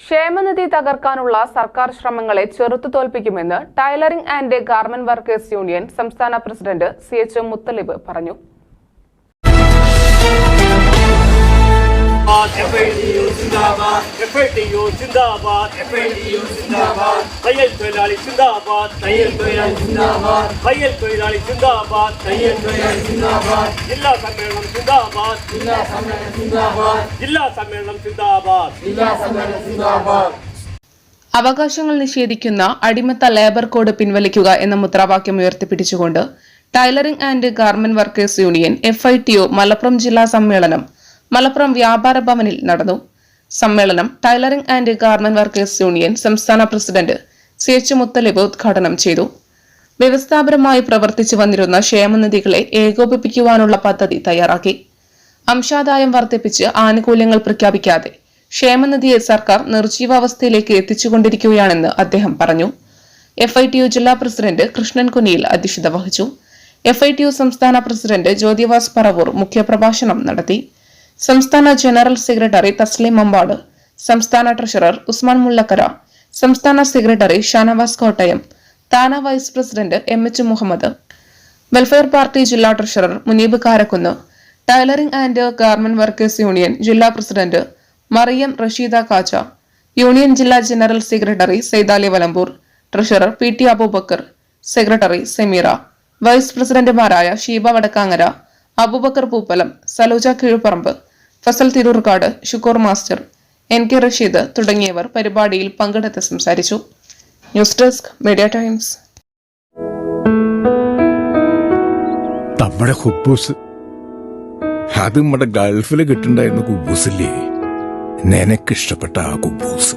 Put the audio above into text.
ക്ഷേമനിധി തകർക്കാനുള്ള സർക്കാർ ശ്രമങ്ങളെ ചെറുത്തു തോൽപ്പിക്കുമെന്ന് tailoring and garment workers union സംസ്ഥാന പ്രസിഡന്റ് സി എച്ച് മുത്തലിബ് പറഞ്ഞു. FITU സിന്ദാബാദ് FITU സിന്ദാബാദ് FITU സിന്ദാബാദ് തയ്യൽ തൊഴിലാളി സിന്ദാബാദ് തയ്യൽ തൊഴിലാളി സിന്ദാബാദ് തയ്യൽ തൊഴിലാളി സിന്ദാബാദ് തയ്യൽ തൊഴിലാളി സിന്ദാബാദ് ജില്ലാ സമ്മേളനം സിന്ദാബാദ് ജില്ലാ സമ്മേളനം സിന്ദാബാദ് ജില്ലാ സമ്മേളനം സിന്ദാബാദ് അവകാശങ്ങൾ നിഷേധിക്കുന്ന അടിമത്ത ലേബർ കോഡ് പിൻവലിക്കുക എന്ന മുദ്രാവാക്യം ഉയർത്തിപ്പിടിച്ചുകൊണ്ട് tailoring and garment workers union F I T O Malappuram ജില്ലാ സമ്മേളനം മലപ്പുറം വ്യാപാര ഭവനിൽ നടന്നു. സമ്മേളനം tailoring and garment workers union സംസ്ഥാന പ്രസിഡന്റ് സി എച്ച് മുത്തലിബ് ഉദ്ഘാടനം ചെയ്തു. വ്യവസ്ഥാപരമായി പ്രവർത്തിച്ചു വന്നിരുന്ന ക്ഷേമനിധികളെ ഏകോപിപ്പിക്കുവാനുള്ള പദ്ധതി തയ്യാറാക്കി. അംശാദായം വർദ്ധിപ്പിച്ച് ആനുകൂല്യങ്ങൾ പ്രഖ്യാപിക്കാതെ ക്ഷേമനിധിയെ സർക്കാർ നിർജീവാവസ്ഥയിലേക്ക് എത്തിച്ചുകൊണ്ടിരിക്കുകയാണെന്ന് അദ്ദേഹം പറഞ്ഞു. എഫ് ഐ ടി യു ജില്ലാ പ്രസിഡന്റ് കൃഷ്ണൻ കുനിയിൽ അധ്യക്ഷത വഹിച്ചു. എഫ് ഐ ടി യു സംസ്ഥാന പ്രസിഡന്റ് ജ്യോതിവാസ് പറവൂർ മുഖ്യപ്രഭാഷണം നടത്തി. സംസ്ഥാന ജനറൽ സെക്രട്ടറി തസ്ലിം അമ്പാട് സംസ്ഥാന ട്രഷറർ ഉസ്മാൻ മുല്ലക്കര സംസ്ഥാന സെക്രട്ടറി ഷാനവാസ് കോട്ടയം താന vice president M H Muhammad welfare party ജില്ലാ treasurer Muneeb Karakkunnu tailoring and garment workers union ജില്ലാ പ്രസിഡന്റ് മറിയം റഷീദ കാച്ച യൂണിയൻ ജില്ലാ general secretary Saidali Valamboor treasurer P T Abubakar secretary Sameera vice പ്രസിഡന്റുമാരായ Sheeba Vadakkangara Abubakar Poopalam Saloja Keezhuparamba Fasal Thirurkkad Shukkur master N K Rasheed തുടങ്ങിയവർ പരിപാടിയിൽ പങ്കെടുത്ത് സംസാരിച്ചു. News desk media times. നമ്മുടെ ഹുബൂസ്. അത് നമ്മുടെ ഗൾഫിൽ കിട്ടുണ്ടായിരുന്ന കുബൂസില്ലേ? നിനക്കിഷ്ടപ്പെട്ട ആ കുബൂസ്.